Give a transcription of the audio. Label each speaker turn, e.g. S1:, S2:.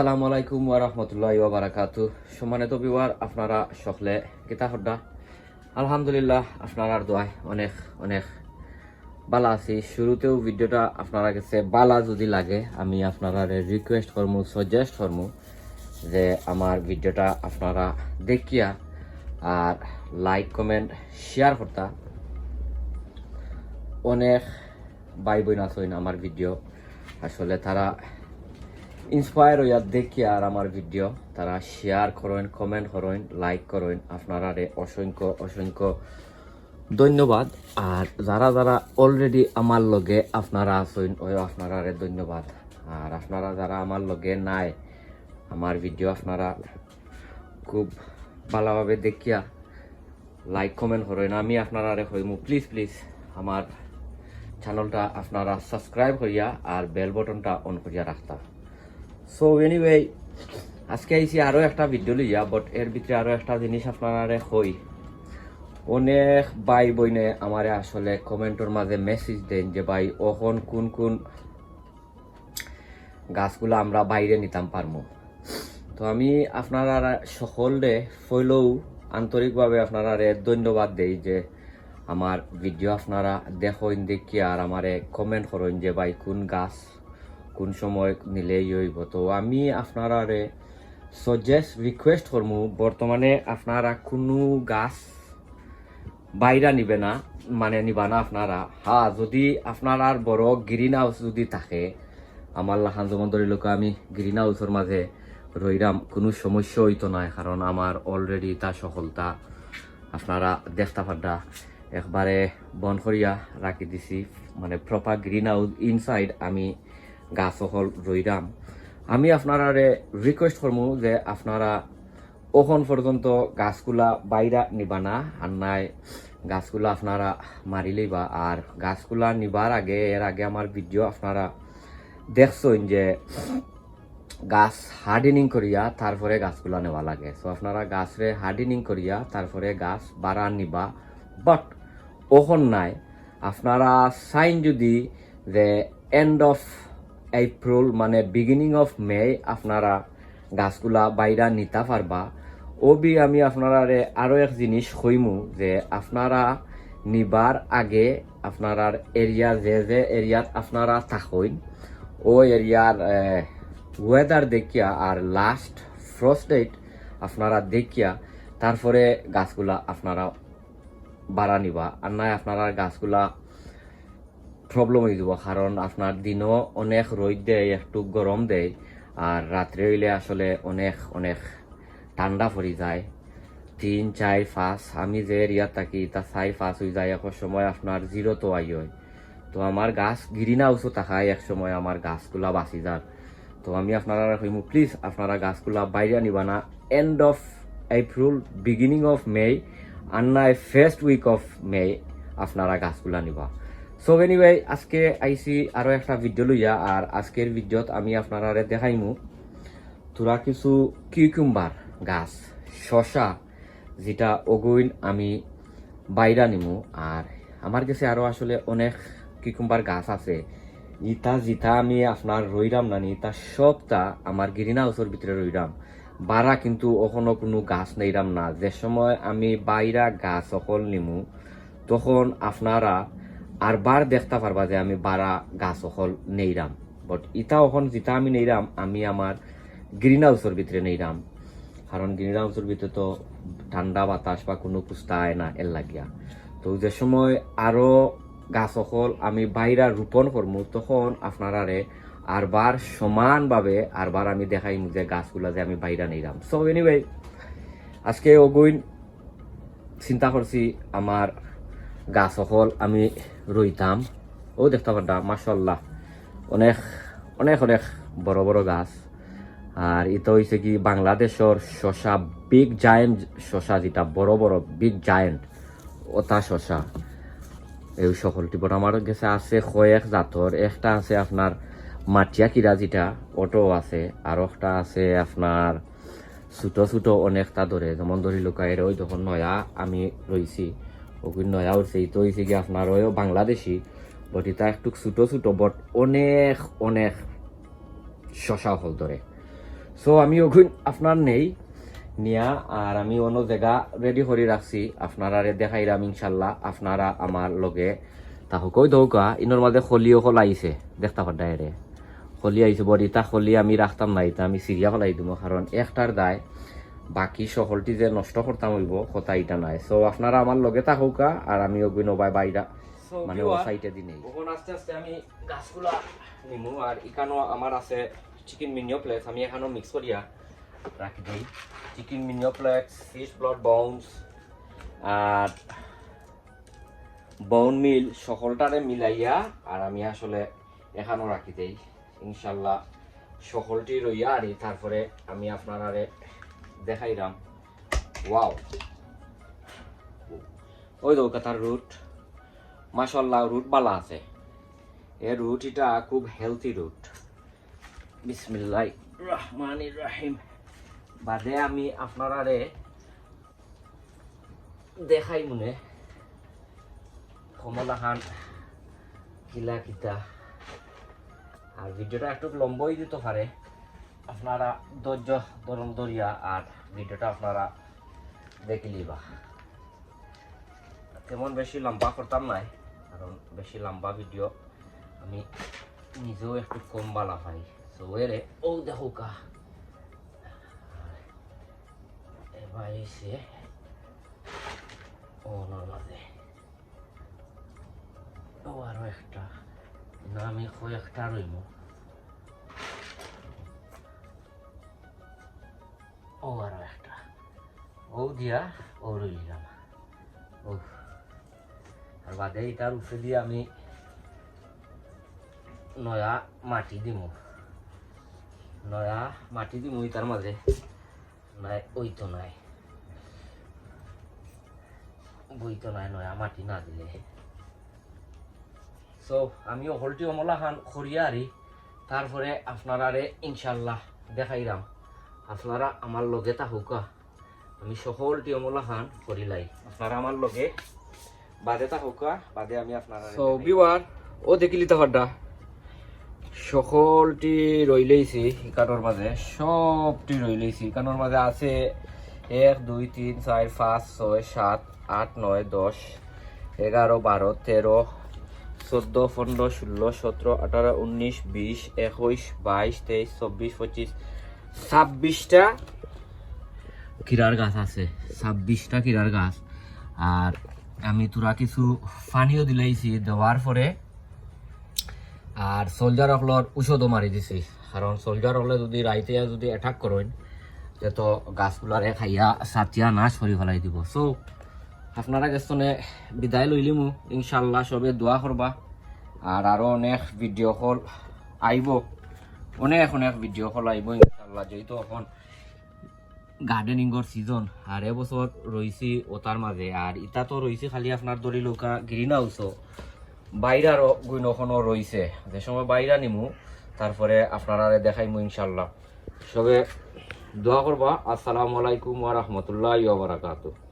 S1: আসসালামু আলাইকুম ওরহমতুল্লাহ ওবরাকাতু সম্মানিত বিওয়ার আপনারা সকলে কেতা হদ্দা আলহামদুলিল্লাহ আপনারার দোয়ায় অনেক অনেক বালা আছি শুরুতেও ভিডিওটা আপনারা কাছে বালা যদি লাগে আমি আপনারা রিকোয়েস্ট করমু সাজেস্ট করমু যে আমার ভিডিওটা আপনারা দেখিয়া আর লাইক কমেন্ট শেয়ার করতা অনেক বাই বোন আছেন আমার ভিডিও আসলে তারা ইন্সপায়ার হইয়া দেখি আর আমার ভিডিও তারা শেয়ার করেন কমেন্ট করেন লাইক করেন আপনারা অসংখ্য অসংখ্য ধন্যবাদ আর যারা যারা অলরেডি আমার লগে আপনারা আছেন ওই আপনারা ধন্যবাদ আর আপনারা যারা আমার লগে নাই আমার ভিডিও আপনারা খুব ভালোভাবে দেখিয়া লাইক কমেন্ট করেন আমি আপনারা হইমু প্লিজ প্লিজ আমার চ্যানেলটা আপনারা সাবস্ক্রাইব করিয়া আর বেল বটনটা অন করিয়া রাখতা সো এনিওয়ে আজকে আইসি আরও একটা ভিডিও লইয়া বাট এর ভিতরে আরও একটা জিনিস আপনারা হই অনেক ভাই বইনে আমার আসলে কমেন্টর মাঝে মেসেজ দেন যে ভাই অখন কোন কোন গাছগুলো আমরা বাইরে নিতাম পারমো তো আমি আপনারা সকলে ফইলেও আন্তরিকভাবে আপনারা ধন্যবাদ দেই যে আমার ভিডিও আপনারা দেখেন দেখি আর আমারে কমেন্ট করেন যে ভাই কোন গাছ কোন সময় নিলেই হইব তো আমি আপনারা সাজেস্ট রিকোয়েস্ট করমু বর্তমানে আপনারা কোনো গাছ বাইরা নিবে না মানে নিবা না আপনারা হ্যাঁ যদি আপনার আর বড় গ্রিন হাউস যদি থাকে আমার লাহান যেমন লোক আমি গ্রিন হাউসের মাঝে রইরাম কোনো সমস্যা হইতো না কারণ আমার অলরেডি তা সফলতা আপনারা দেখতে পাড্ডা একবারে বন করিয়া রাখি দিছি মানে প্রপার গ্রিন হাউস ইনসাইড আমি গাছ হল রইরাম আমি আপনারা রিকোয়েস্ট করবো যে আপনারা ওখন পর্যন্ত গাছগুলা বাইরা নিবা না আর নাই গাছগুলা আপনারা মারি লইবা আর গাছগুলা নিবার আগে এর আগে আমার ভিডিও আপনারা দেখছেন যে গাছ হার্ডেনিং করিয়া তারপরে গাছগুলা নেওয়া লাগে সো আপনারা গাছরে হার্ডেনিং করিয়া তারপরে গাছ বাড়া নিবা বাট ওখন নাই আপনারা সাইন যদি যে এন্ড অফ এপ্রিল মানে বিগিনিং অফ মে আপনারা গাছগুলা বাইরা নিতে পারবা ওবি আমি আপনারা আরও এক জিনিস হইমু যে আপনারা নিবার আগে আপনারার এরিয়া যে যে এরিয়াত আপনারা থাকইন ও এরিয়ার ওয়েদার দেখিয়া আর লাস্ট ফ্রস্ট ডেট আপনারা দেখিয়া তারপরে গাছগুলা আপনারা বাড়া নিবা আর নয় আপনারা গাছগুলা প্রবলেম হয়ে যাব কারণ আপনার দিনও অনেক রোদ দেয় একটু গরম দেয় আর রাত্রে হইলে আসলে অনেক অনেক ঠান্ডা পড়ে যায় তিন চার পাঁচ আমি যে এরিয়া থাকি তা চাই পাঁচ হয়ে যায় এক সময় আপনার জিরো তো আই হয় তো আমার গাছ গিরিনা উঁচু থাকায় এক সময় আমার গাছগুলা বাঁচি যান তো আমি আপনারা কইমু প্লিজ আপনারা গাছগুলা বাইরে আনবা না end of April beginning of May আন্না ফার্স্ট উইক অফ মে আপনারা গাছগুলা নিবা সো এনিওয়ে আজকে আইসি আরও একটা ভিডিও লইয়া আর আজকের ভিডিওত আমি আপনারা দেখাইমু তোরা কিছু কিউকুম্বার গাছ শশা যেটা অগুইন আমি বাইরা নিমু আর আমার কাছে আরও আসলে অনেক কিউকুম্বার গাছ আছে ইতা জিতা আমি আপনার রইরাম না নি তা সবটা আমার গিরিনা হাউসের ভিতরে রইরাম বারা কিন্তু ওখানো কোনো গাছ নেইরাম না যে সময় আমি বাইরা গাছ অকল নিমু তখন আপনারা আর বার দেখতে পারবা যে আমি বারা গাছ অকল নেইরাম বাট ইতা অহন যেটা আমি নেইরাম আমি আমার গ্রিন হাউসের ভিতরে নেইরাম কারণ গ্রিন হাউসের ভিতরে তো ঠান্ডা বাতাস বা কোনো কুস্তা আয় না এর লাগিয়া তো যে সময় আরও গাছ অকল আমি বাইরা রোপণ করবো তখন আপনারারে বার সমানভাবে বার আমি দেখাই যে গাছগুলা যে আমি বাইরা নেইরাম সো এনিওয়ে আজকে ওগুইন চিন্তা করছি আমার গাছ সকল আমি রইতাম ও দেখতে পারতাম মাসাল্লাহ অনেক অনেক অনেক বড় বড় গাছ আর এটা হয়েছে কি বাংলাদেশের শশা বিগ জায়েন্ট শশা যেটা বড় বড় বিগ জায়েন্ট ওটা শশা এই সকলটি বড় আমার গেছে আছে কয়েক জাতর একটা আছে আপনার মাটিয়া কিরা যেটা অটো আছে আর একটা আছে আপনার ছোটো ছোটো অনেকটা ধরে যেমন ধরি লুকাই ওই যখন নয়া আমি রইছি ওগুলো নয়া উঠছে তো হয়েছে কি আপনার ওই বাংলাদেশি বট ইটা একটু ছুটো ছুটো বট অনেক অনেক শশা ফল ধরে সো আমি ওগুন আপনার নেই নিয়া আর আমি অন্য জায়গা রেডি করে রাখছি আপনারা রাম ইনশাল্লাহ আপনারা আমার লগে তাহকই দৌকা ইনোর মাঝে খলিও খলাইছে দেখতা পাড্ডায় রে হলি আইছে বট ইটা খলি আমি রাখতাম না ইটা আমি সিরিয়া হলাই দিব কারণ একটার দায় বাকি শহরটি যে নষ্ট করতাম হইব কথা এটা নাই সো আপনারা আমার লগে থাকুকা আর আমি অগ্নি বাই বাইরা মানে ও সাইটে দিনে
S2: এখন আস্তে আস্তে আমি গাছগুলা নিমু আর এখানেও আমার আছে চিকেন মিনিও প্লেটস আমি এখানেও মিক্স করিয়া রাখি দিই chicken মিনিও plates fish blood bounce আর বাউন মিল সকলটারে মিলাইয়া আর আমি আসলে এখানেও রাখি দেই ইনশাল্লাহ সকলটি রইয়া আর তারপরে আমি আপনারা দেখাইলাম ওয়াও ওই দৌকাতার রুট মাসাল্লাহ রুট বালা আছে এই রুট এটা খুব হেলথি রুট বিসমিল্লাহ রহমান রাহিম বাদে আমি আপনারারে দেখাই মনে কমলাহান কিলা কিতা আর ভিডিওটা একটু লম্বই দিতে পারে আপনারা ধৈর্য ধরুন ধরিয়া আর ভিডিওটা আপনারা দেখে নিবা তেমন বেশি লম্বা করতাম নাই কারণ বেশি লম্বা ভিডিও আমি নিজেও একটু কম বালা পাই তো এরে ও দেখো কা এবার এসে ওনার মাঝে আরো একটা নামে কয়েকটা রইব দিয়া বাদে এটার উপরে দিয়ে আমি নয়া মাটি দিমু নয়া মাটি দিমু তার মাঝে নাই ওই তো নাই বই তো নাই নয়া মাটি না দিলে সো আমি হলটি অমলা খান খরিয়ারি তারপরে আপনারা ইনশাল্লাহ দেখাইলাম আপনারা আমার লগে তা হুকা আমি সকল টিয়মলা করি লাই আপনারা আমার লগে বাদে তা হোকা বাদে আমি আপনারা
S1: সো বিওয়ার ও দেখিলি তা সকলটি রইলেইছি কানোর মাঝে সবটি রইলেইছি কানোর মাঝে আছে এক দুই তিন চার পাঁচ ছয় সাত আট নয় দশ এগারো বারো তেরো চোদ্দ পনেরো ষোলো সতেরো আঠারো উনিশ বিশ একুশ বাইশ তেইশ চব্বিশ পঁচিশ ছাব্বিশটা কিরার গাছ আছে ছাব্বিশটা কিরার গাছ আর আমি তোরা কিছু পানিও দিলাইছি দেওয়ার পরে আর সোলজার অকলর ঔষধও মারি দিছি কারণ সোলজার অকলে যদি রাইতে যদি অ্যাটাক করেন তো গাছগুলারে খাইয়া সাতিয়া নাশ সরি ফেলাই দিব সো আপনারা গেছনে বিদায় মো ইনশাল্লাহ সবে দোয়া করবা আর আরও অনেক ভিডিও কল আইব অনেক অনেক ভিডিও কল আইব ইনশাল্লাহ যেহেতু এখন গার্ডেনিংর সিজন আর এবছর রয়েছি ওতার মাঝে আর ইটা তো রয়েছি খালি আপনার দড়ি লোকা গ্রিন হাউসও বাইরার গুণখনও রয়েছে যে সময় বাইরা নিমু তারপরে আপনারা দেখাইমু ইনশাল্লাহ সবে দোয়া করবা আসসালামু আলাইকুম ওয়া বারাকাতুহু